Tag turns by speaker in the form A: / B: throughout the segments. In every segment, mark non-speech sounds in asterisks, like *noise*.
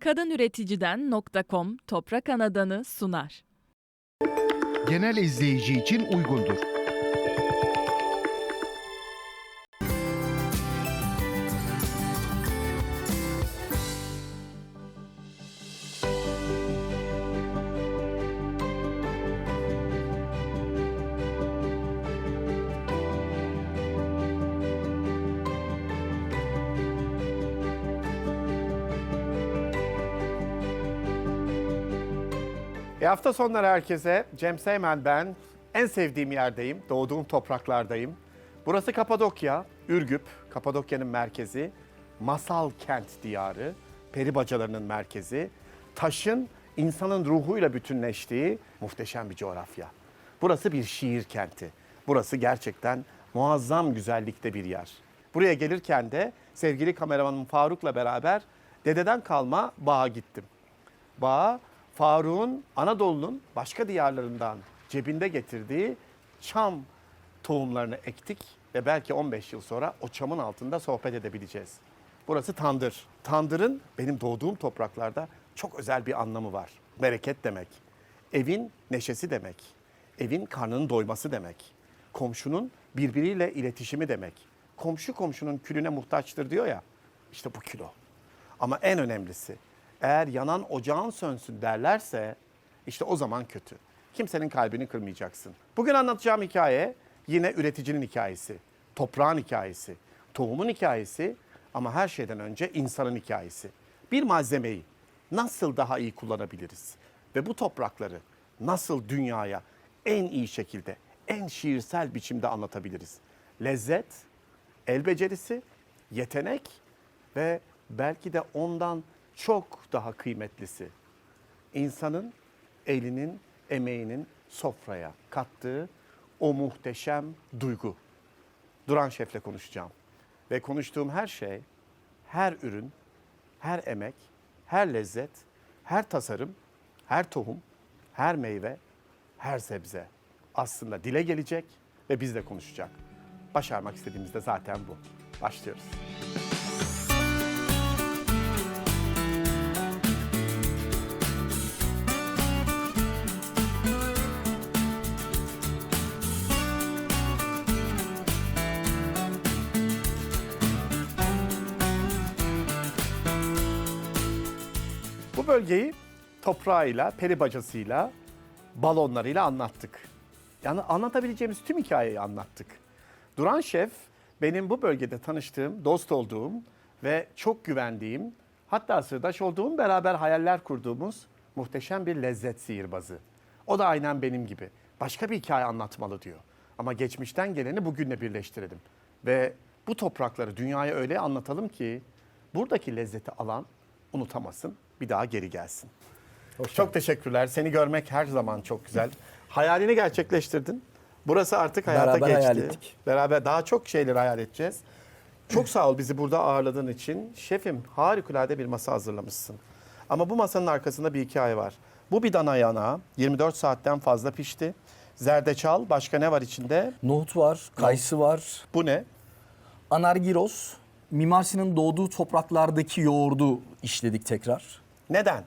A: Kadınüreticiden.com Toprak Anadanı sunar.
B: genel izleyici için uygundur.
C: E hafta sonları herkese. Cem Seymen ben. En sevdiğim yerdeyim. Doğduğum topraklardayım. Burası Kapadokya, Ürgüp, Kapadokya'nın merkezi. Masal kent diyarı, peri bacalarının merkezi. Taşın insanın ruhuyla bütünleştiği muhteşem bir coğrafya. Burası bir şiir kenti. Burası gerçekten muazzam güzellikte bir yer. Buraya gelirken de sevgili kameramanım Faruk'la beraber dededen kalma bağa gittim. Bağa Faruk'un Anadolu'nun başka diyarlarından cebinde getirdiği çam tohumlarını ektik ve belki 15 yıl sonra o çamın altında sohbet edebileceğiz. Burası tandır. Tandırın benim doğduğum topraklarda çok özel bir anlamı var. Bereket demek. Evin neşesi demek. Evin karnının doyması demek. Komşunun birbiriyle iletişimi demek. Komşu komşunun külüne muhtaçtır diyor ya. İşte bu kilo. Ama en önemlisi eğer yanan ocağın sönsün derlerse işte o zaman kötü. Kimsenin kalbini kırmayacaksın. Bugün anlatacağım hikaye yine üreticinin hikayesi. Toprağın hikayesi. Tohumun hikayesi ama her şeyden önce insanın hikayesi. Bir malzemeyi nasıl daha iyi kullanabiliriz? Ve bu toprakları nasıl dünyaya en iyi şekilde, en şiirsel biçimde anlatabiliriz? Lezzet, el becerisi, yetenek ve belki de ondan çok daha kıymetlisi insanın elinin, emeğinin sofraya kattığı o muhteşem duygu. Duran Şef'le konuşacağım. Ve konuştuğum her şey, her ürün, her emek, her lezzet, her tasarım, her tohum, her meyve, her sebze aslında dile gelecek ve bizle konuşacak. Başarmak istediğimiz de zaten bu. Başlıyoruz. Bölgeyi toprağıyla, peri bacasıyla, balonlarıyla anlattık. Yani anlatabileceğimiz tüm hikayeyi anlattık. Duran Şef benim bu bölgede tanıştığım, dost olduğum ve çok güvendiğim, hatta sırdaş olduğum, beraber hayaller kurduğumuz muhteşem bir lezzet sihirbazı. O da aynen benim gibi. Başka bir hikaye anlatmalı diyor. Ama geçmişten geleni bugünle birleştirelim. Ve bu toprakları dünyaya öyle anlatalım ki buradaki lezzeti alan unutamasın, bir daha geri gelsin. Çok teşekkürler. Seni görmek her zaman çok güzel. Hayalini gerçekleştirdin. Burası artık hayata
D: Beraber
C: geçti.
D: hayal ettik.
C: Beraber daha çok şeyler hayal edeceğiz. Çok sağ ol bizi burada ağırladığın için. Şefim harikulade bir masa hazırlamışsın. Ama bu masanın arkasında bir hikaye var. Bu bir dana yanağı. 24 saatten fazla pişti. Zerdeçal, başka ne var içinde?
D: Nohut var, kayısı var,
C: Bu ne?
D: anargiros, Mimar Sinan'ın doğduğu topraklardaki yoğurdu işledik tekrar.
C: Neden?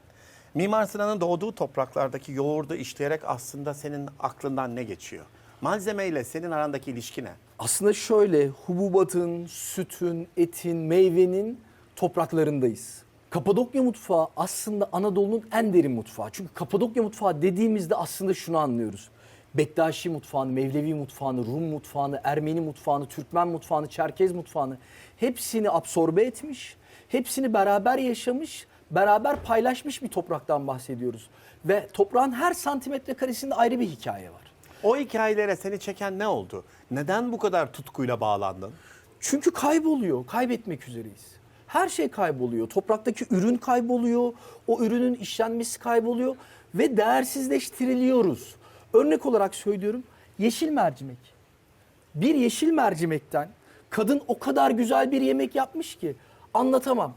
C: Mimar Sinan'ın doğduğu topraklardaki yoğurdu işleyerek aslında senin aklından ne geçiyor? Malzemeyle senin arandaki ilişki ne?
D: Aslında şöyle hububatın, sütün, etin, meyvenin topraklarındayız. Kapadokya mutfağı aslında Anadolu'nun en derin mutfağı. Çünkü Kapadokya mutfağı dediğimizde aslında şunu anlıyoruz. Bektaşi mutfağını, Mevlevi mutfağını, Rum mutfağını, Ermeni mutfağını, Türkmen mutfağını, Çerkez mutfağını hepsini absorbe etmiş, hepsini beraber yaşamış, beraber paylaşmış bir topraktan bahsediyoruz. Ve toprağın her santimetre karesinde ayrı bir hikaye var.
C: O hikayelere seni çeken ne oldu? Neden bu kadar tutkuyla bağlandın?
D: Çünkü kayboluyor, kaybetmek üzereyiz. Her şey kayboluyor. Topraktaki ürün kayboluyor, o ürünün işlenmesi kayboluyor ve değersizleştiriliyoruz. Örnek olarak söylüyorum, yeşil mercimek. Bir yeşil mercimekten kadın o kadar güzel bir yemek yapmış ki anlatamam.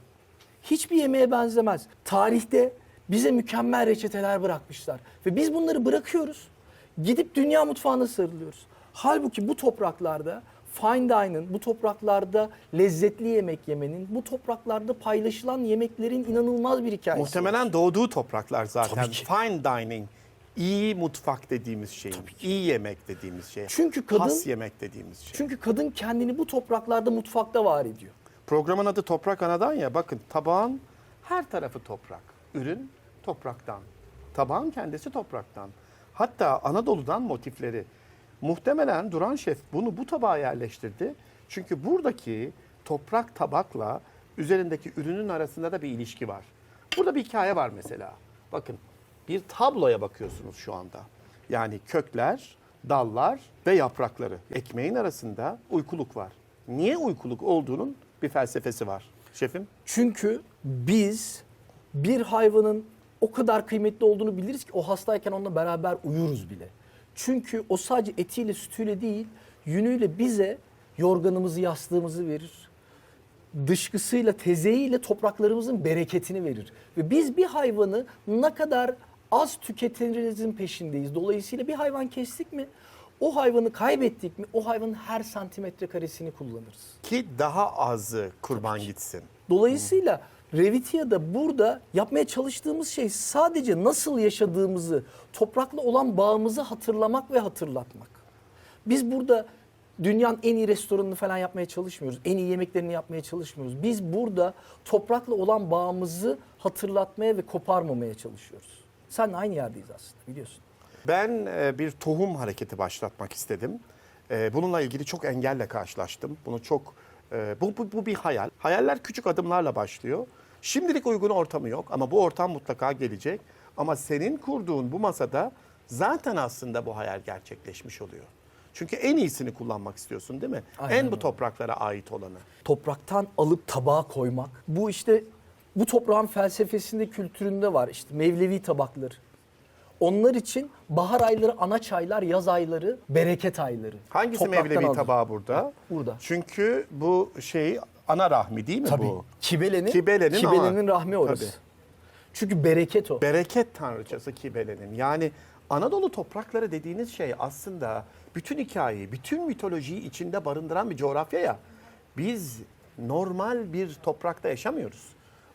D: Hiçbir yemeğe benzemez. Tarihte bize mükemmel reçeteler bırakmışlar ve biz bunları bırakıyoruz. Gidip dünya mutfağına sarılıyoruz. Halbuki bu topraklarda fine dining, bu topraklarda lezzetli yemek yemenin, bu topraklarda paylaşılan yemeklerin inanılmaz bir hikayesi. var.
C: Muhtemelen doğduğu topraklar zaten. Fine dining, iyi mutfak dediğimiz şey, iyi yemek dediğimiz şey.
D: Çünkü kadın-
C: has yemek dediğimiz şey.
D: Çünkü kadın kendini bu topraklarda mutfakta var ediyor.
C: Programın adı Toprak Anadan ya bakın tabağın her tarafı toprak. Ürün topraktan. Tabağın kendisi topraktan. Hatta Anadolu'dan motifleri. Muhtemelen Duran Şef bunu bu tabağa yerleştirdi. Çünkü buradaki toprak tabakla üzerindeki ürünün arasında da bir ilişki var. Burada bir hikaye var mesela. Bakın bir tabloya bakıyorsunuz şu anda. Yani kökler, dallar ve yaprakları. Ekmeğin arasında uykuluk var. Niye uykuluk olduğunun bir felsefesi var. Şefim?
D: Çünkü biz bir hayvanın o kadar kıymetli olduğunu biliriz ki o hastayken onunla beraber uyuruz bile. Çünkü o sadece etiyle sütüyle değil yünüyle bize yorganımızı yastığımızı verir. Dışkısıyla tezeyiyle topraklarımızın bereketini verir. Ve biz bir hayvanı ne kadar az tüketirimizin peşindeyiz. Dolayısıyla bir hayvan kestik mi o hayvanı kaybettik mi o hayvanın her santimetre karesini kullanırız.
C: Ki daha azı kurban gitsin.
D: Dolayısıyla Revitia'da burada yapmaya çalıştığımız şey sadece nasıl yaşadığımızı, toprakla olan bağımızı hatırlamak ve hatırlatmak. Biz burada dünyanın en iyi restoranını falan yapmaya çalışmıyoruz. En iyi yemeklerini yapmaya çalışmıyoruz. Biz burada toprakla olan bağımızı hatırlatmaya ve koparmamaya çalışıyoruz. Sen aynı yerdeyiz aslında biliyorsun.
C: Ben e, bir tohum hareketi başlatmak istedim. E, Bununla ilgili çok engelle karşılaştım. Bunu çok e, bu, bu, bu bir hayal. Hayaller küçük adımlarla başlıyor. Şimdilik uygun ortamı yok ama bu ortam mutlaka gelecek. Ama senin kurduğun bu masada zaten aslında bu hayal gerçekleşmiş oluyor. Çünkü en iyisini kullanmak istiyorsun değil mi?
D: Aynen
C: en bu topraklara ait olanı.
D: topraktan alıp tabağa koymak. Bu işte bu toprağın felsefesinde, kültüründe var. İşte mevlevi tabakları. Onlar için bahar ayları ana çaylar, yaz ayları bereket ayları.
C: Hangisi
D: Topraktan
C: mevlevi
D: alır.
C: tabağı burada?
D: Burada.
C: Çünkü bu şey ana rahmi değil mi
D: Tabii.
C: bu?
D: Kibelenin,
C: Kibelenin
D: Kibelenin rahmi orası.
C: Tabii.
D: Çünkü bereket o.
C: bereket tanrıçası Kibele'nin. Yani Anadolu toprakları dediğiniz şey aslında bütün hikayeyi, bütün mitolojiyi içinde barındıran bir coğrafya ya. Biz normal bir toprakta yaşamıyoruz.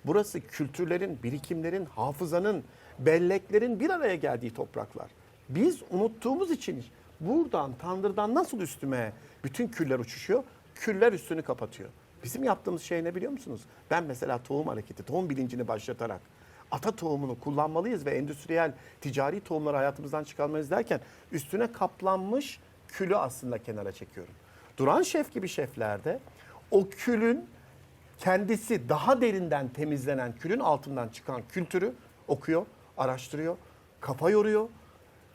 C: Burası kültürlerin, birikimlerin, hafızanın, belleklerin bir araya geldiği topraklar. Biz unuttuğumuz için buradan, Tanrı'dan nasıl üstüme bütün küller uçuşuyor? Küller üstünü kapatıyor. Bizim yaptığımız şey ne biliyor musunuz? Ben mesela tohum hareketi, tohum bilincini başlatarak ata tohumunu kullanmalıyız ve endüstriyel ticari tohumları hayatımızdan çıkarmalıyız derken üstüne kaplanmış külü aslında kenara çekiyorum. Duran şef gibi şeflerde o külün kendisi daha derinden temizlenen külün altından çıkan kültürü okuyor, araştırıyor, kafa yoruyor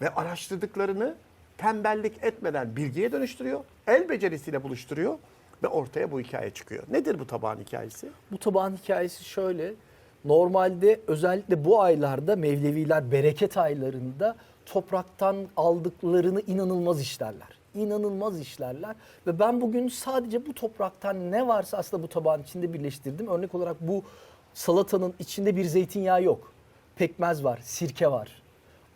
C: ve araştırdıklarını tembellik etmeden bilgiye dönüştürüyor, el becerisiyle buluşturuyor ve ortaya bu hikaye çıkıyor. Nedir bu tabağın hikayesi?
D: Bu tabağın hikayesi şöyle. Normalde özellikle bu aylarda Mevleviler bereket aylarında topraktan aldıklarını inanılmaz işlerler. İnanılmaz işlerler ve ben bugün sadece bu topraktan ne varsa aslında bu tabağın içinde birleştirdim. Örnek olarak bu salatanın içinde bir zeytinyağı yok. Pekmez var, sirke var.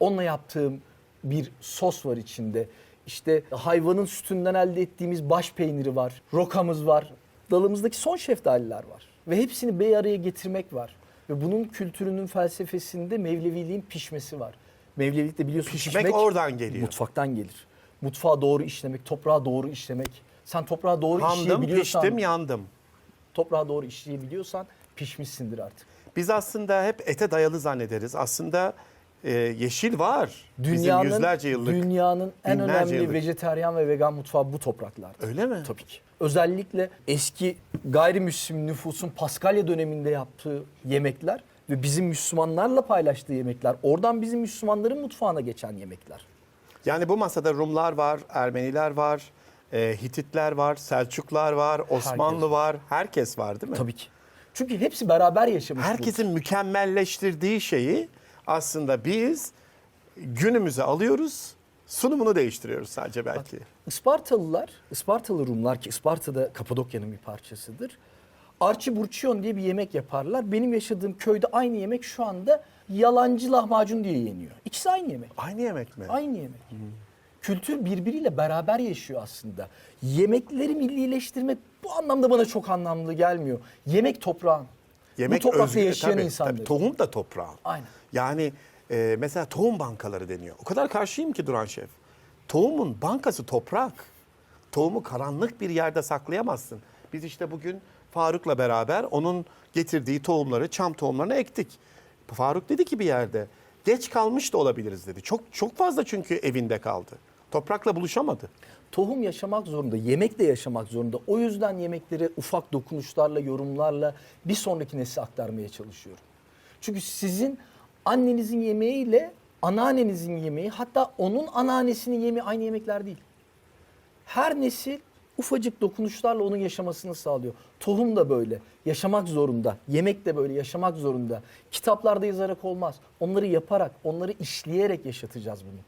D: Onunla yaptığım bir sos var içinde. İşte hayvanın sütünden elde ettiğimiz baş peyniri var. Rokamız var. Dalımızdaki son şeftaliler var. Ve hepsini bir araya getirmek var. Ve bunun kültürünün felsefesinde Mevleviliğin pişmesi var. Mevlevilik de biliyorsun
C: Pişmek oradan geliyor.
D: Mutfaktan gelir. Mutfağa doğru işlemek, toprağa doğru işlemek. Sen toprağa doğru
C: Handım,
D: işleyebiliyorsan,
C: piştim, yandım.
D: toprağa doğru işleyebiliyorsan pişmişsindir artık.
C: Biz aslında hep ete dayalı zannederiz. Aslında e, yeşil var.
D: Dünyanın,
C: Bizim yüzlerce yıllık.
D: dünyanın en önemli
C: yıllık.
D: vejeteryan ve vegan mutfağı bu topraklarda.
C: Öyle mi?
D: Tabii ki. Özellikle eski gayrimüslim nüfusun Paskalya döneminde yaptığı yemekler ve bizim Müslümanlarla paylaştığı yemekler. Oradan bizim Müslümanların mutfağına geçen yemekler.
C: Yani bu masada Rumlar var, Ermeniler var, e, Hititler var, Selçuklar var, Osmanlı
D: Herkes.
C: var. Herkes var değil mi?
D: Tabii ki. Çünkü hepsi beraber yaşamış. bu.
C: Herkesin mükemmelleştirdiği şeyi aslında biz günümüze alıyoruz, sunumunu değiştiriyoruz sadece belki.
D: Ispartalılar, Ispartalı Rumlar ki Isparta da Kapadokya'nın bir parçasıdır. Arçi burçiyon diye bir yemek yaparlar. Benim yaşadığım köyde aynı yemek şu anda yalancı lahmacun diye yeniyor. İkisi aynı yemek.
C: Aynı yemek mi?
D: Aynı yemek. Kültür birbiriyle beraber yaşıyor aslında. Yemekleri millileştirmek bu anlamda bana çok anlamlı gelmiyor. Yemek toprağın.
C: Yemek
D: bu toprakta
C: özgür-
D: yaşayan
C: tabii,
D: insanlar.
C: tabii, tohum da toprağın.
D: Aynen.
C: Yani e, mesela tohum bankaları deniyor. O kadar karşıyım ki Duran Şef. Tohumun bankası toprak. Tohumu karanlık bir yerde saklayamazsın. Biz işte bugün Faruk'la beraber onun getirdiği tohumları, çam tohumlarını ektik. Faruk dedi ki bir yerde geç kalmış da olabiliriz dedi. Çok çok fazla çünkü evinde kaldı. Toprakla buluşamadı.
D: Tohum yaşamak zorunda, yemek de yaşamak zorunda. O yüzden yemekleri ufak dokunuşlarla, yorumlarla bir sonraki nesle aktarmaya çalışıyorum. Çünkü sizin annenizin yemeğiyle anneannenizin yemeği, hatta onun anneannesinin yemeği aynı yemekler değil. Her nesil ufacık dokunuşlarla onun yaşamasını sağlıyor. Tohum da böyle, yaşamak zorunda. Yemek de böyle, yaşamak zorunda. Kitaplarda yazarak olmaz. Onları yaparak, onları işleyerek yaşatacağız bunu.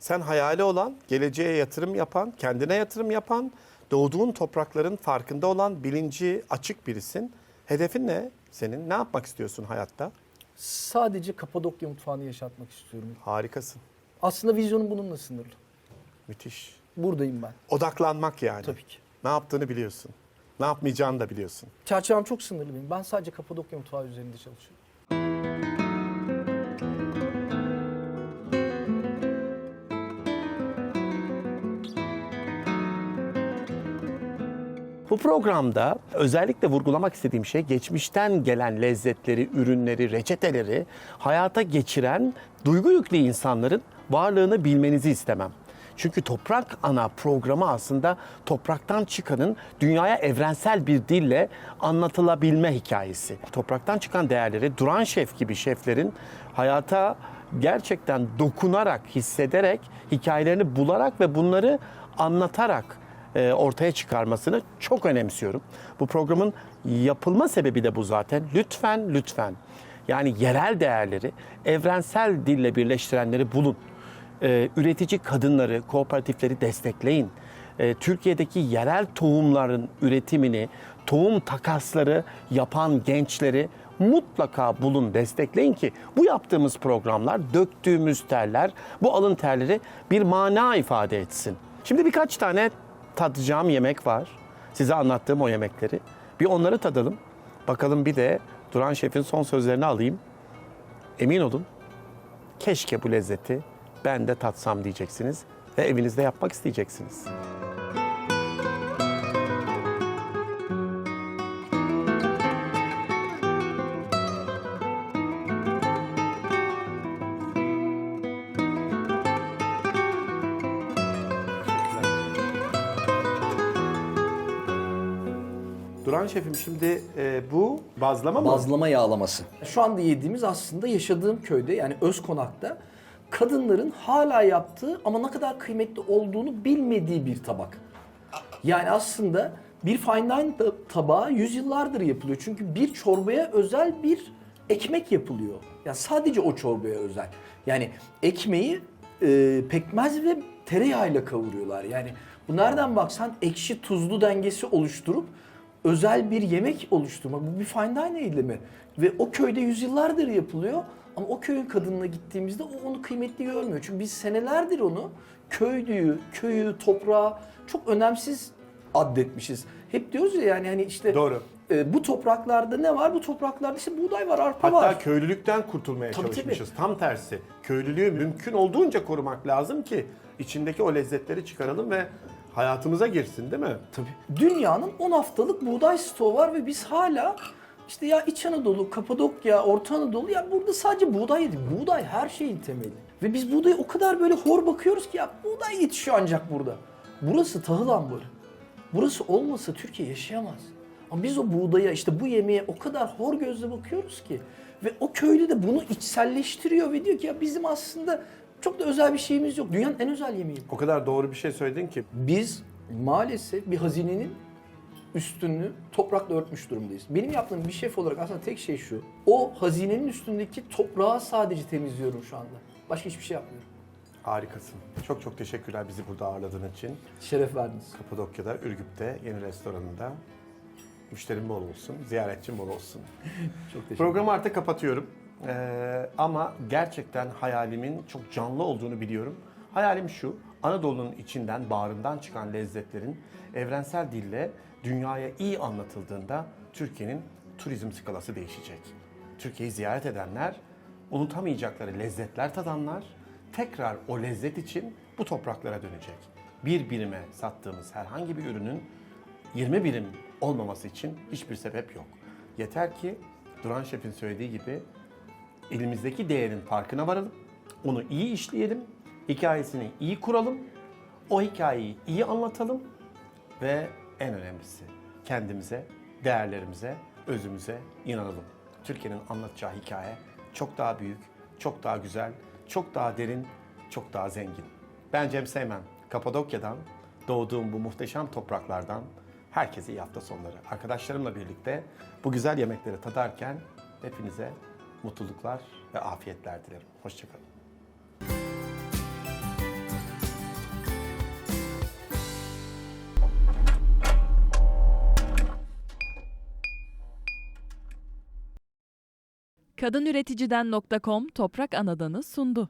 C: Sen hayali olan, geleceğe yatırım yapan, kendine yatırım yapan, doğduğun toprakların farkında olan, bilinci açık birisin. Hedefin ne senin? Ne yapmak istiyorsun hayatta?
D: Sadece Kapadokya mutfağını yaşatmak istiyorum.
C: Harikasın.
D: Aslında vizyonum bununla sınırlı.
C: Müthiş.
D: Buradayım ben.
C: Odaklanmak yani.
D: Tabii ki.
C: Ne yaptığını biliyorsun. Ne yapmayacağını da biliyorsun.
D: Çerçevem çok sınırlı benim. Ben sadece Kapadokya mutfağı üzerinde çalışıyorum.
C: Programda özellikle vurgulamak istediğim şey geçmişten gelen lezzetleri, ürünleri, reçeteleri hayata geçiren duygu yüklü insanların varlığını bilmenizi istemem. Çünkü Toprak Ana programı aslında topraktan çıkanın dünyaya evrensel bir dille anlatılabilme hikayesi. Topraktan çıkan değerleri Duran Şef gibi şeflerin hayata gerçekten dokunarak, hissederek, hikayelerini bularak ve bunları anlatarak ortaya çıkarmasını çok önemsiyorum. Bu programın yapılma sebebi de bu zaten. Lütfen, lütfen. Yani yerel değerleri evrensel dille birleştirenleri bulun. E, üretici kadınları, kooperatifleri destekleyin. E, Türkiye'deki yerel tohumların üretimini, tohum takasları yapan gençleri mutlaka bulun, destekleyin ki bu yaptığımız programlar, döktüğümüz terler, bu alın terleri bir mana ifade etsin. Şimdi birkaç tane tadacağım yemek var. Size anlattığım o yemekleri. Bir onları tadalım. Bakalım bir de Duran Şef'in son sözlerini alayım. Emin olun keşke bu lezzeti ben de tatsam diyeceksiniz ve evinizde yapmak isteyeceksiniz. Şef'im şimdi e, bu bazlama mı?
D: Bazlama yağlaması. Şu anda yediğimiz aslında yaşadığım köyde yani Özkonak'ta kadınların hala yaptığı ama ne kadar kıymetli olduğunu bilmediği bir tabak. Yani aslında bir fine dine ta- tabağı yüzyıllardır yapılıyor. Çünkü bir çorbaya özel bir ekmek yapılıyor. Yani sadece o çorbaya özel. Yani ekmeği e, pekmez ve tereyağıyla kavuruyorlar. Yani bu nereden baksan ekşi tuzlu dengesi oluşturup özel bir yemek oluşturmak. Bu bir fine dine eylemi. Ve o köyde yüzyıllardır yapılıyor. Ama o köyün kadınına gittiğimizde o onu kıymetli görmüyor. Çünkü biz senelerdir onu köylüyü, köyü, toprağı çok önemsiz addetmişiz. Hep diyoruz ya yani hani işte
C: Doğru.
D: e, bu topraklarda ne var? Bu topraklarda işte buğday var, arpa
C: Hatta
D: var.
C: köylülükten kurtulmaya
D: Tabii,
C: çalışmışız. Tam tersi. Köylülüğü mümkün olduğunca korumak lazım ki içindeki o lezzetleri çıkaralım ve hayatımıza girsin değil mi?
D: Tabii. Dünyanın 10 haftalık buğday stoğu var ve biz hala işte ya İç Anadolu, Kapadokya, Orta Anadolu ya burada sadece buğday yedik. Buğday her şeyin temeli. Ve biz buğdaya o kadar böyle hor bakıyoruz ki ya buğday yetişiyor ancak burada. Burası tahıl ambarı. Burası olmasa Türkiye yaşayamaz. Ama biz o buğdaya işte bu yemeğe o kadar hor gözle bakıyoruz ki ve o köylü de bunu içselleştiriyor ve diyor ki ya bizim aslında çok da özel bir şeyimiz yok. Dünyanın en özel yemeği.
C: O kadar doğru bir şey söyledin ki.
D: Biz maalesef bir hazinenin üstünü toprakla örtmüş durumdayız. Benim yaptığım bir şef olarak aslında tek şey şu. O hazinenin üstündeki toprağı sadece temizliyorum şu anda. Başka hiçbir şey yapmıyorum.
C: Harikasın. Çok çok teşekkürler bizi burada ağırladığın için.
D: Şeref verdiniz.
C: Kapadokya'da, Ürgüp'te yeni restoranında. Müşterim bol olsun, ziyaretçim bol olsun. *laughs*
D: Çok teşekkür
C: Programı artık kapatıyorum. Ee, ama gerçekten hayalimin çok canlı olduğunu biliyorum. Hayalim şu, Anadolu'nun içinden, bağrından çıkan lezzetlerin evrensel dille dünyaya iyi anlatıldığında Türkiye'nin turizm skalası değişecek. Türkiye'yi ziyaret edenler, unutamayacakları lezzetler tadanlar, tekrar o lezzet için bu topraklara dönecek. Bir birime sattığımız herhangi bir ürünün 20 birim olmaması için hiçbir sebep yok. Yeter ki Duran Şef'in söylediği gibi elimizdeki değerin farkına varalım, onu iyi işleyelim, hikayesini iyi kuralım, o hikayeyi iyi anlatalım ve en önemlisi kendimize, değerlerimize, özümüze inanalım. Türkiye'nin anlatacağı hikaye çok daha büyük, çok daha güzel, çok daha derin, çok daha zengin. Ben Cem Seymen, Kapadokya'dan, doğduğum bu muhteşem topraklardan herkese iyi hafta sonları. Arkadaşlarımla birlikte bu güzel yemekleri tadarken hepinize mutluluklar ve afiyetler dilerim. Hoşçakalın.
A: Kadınüreticiden.com Toprak Anadanı sundu.